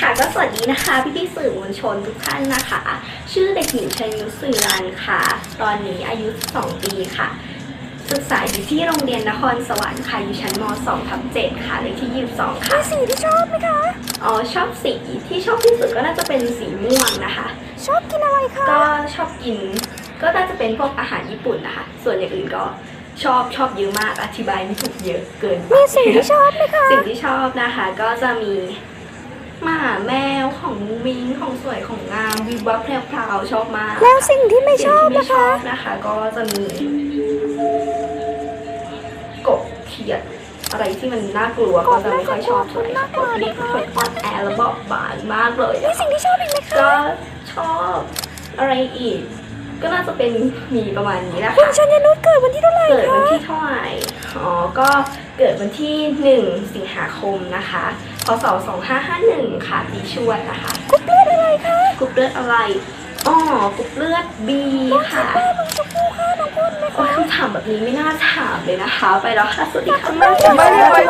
ค่ะก็สวัสดีนะคะพี่พี่ๆสื่อมวลชนทุกท่านนะคะ ชื่อเด็กหญิงชัยนุชสื่อรันค่ะ ตอนนี้อายุ 2 ปีค่ะ ศึกษาอยู่ที่โรงเรียนนครสวรรค์ค่ะอยู่ชั้นม 2 ทับ7ค่ะเลขที่ 22 ค่ะ มีสีที่ชอบไหมคะ อ๋อชอบสีที่ชอบที่สุดก็น่าจะเป็นสีม่วงนะคะ ชอบกินอะไรคะก็ชอบกิน ก็น่าจะเป็นพวกอาหารญี่ปุ่นนะคะ ส่วนอย่างอื่นก็ชอบชอบเยอะมากอธิบายไม่ถูกเยอะเกินไปมีสีที่ชอบไหมคะ สิ่งที่ชอบนะคะก็จะมี หมาแมวของมุ้งมิ้งของสวยของงามวิบวับแพรวๆชอบมากแล้วสิ่งที่ไม่ชอบสิ่งที่ไม่นะชอคะบนะคะ ก็จะมีกบเขียด อะไรที่มันน่ากลัวก็จะไม่ค่อยชอบเท่าไหร่ค่ะกบเล็กคนอ่อนแอและเบาบางมากเลยมีอะ สิ่งที่ชอบอีกไหมคะ ก็ชอบอะไรอีก ก็น่าจะเป็นมีประมาณนี้แหละคุณค่ะชัญนุชเกิดวันที่เท่าไหร่เกิดวันคะที่เท่าไหร่อ๋อก็เกิดวันที่ 1 สิงหาคมนะคะพศ2551 ค่ะปีชวดนะคะกรุ๊ปเลือดอะไรคะกรุ๊ปเลือดอะไรอ๋อกรุ๊ปเลือด B ค่ะแม่น้องชมพู่ค่ะน้องพุ่นไหมโอ้คะยคำถามแบบนี้ไม่น่าถามเลยนะคะ ไปแล้วค่ะสวัสดีค่ะไม่ไม่ไม่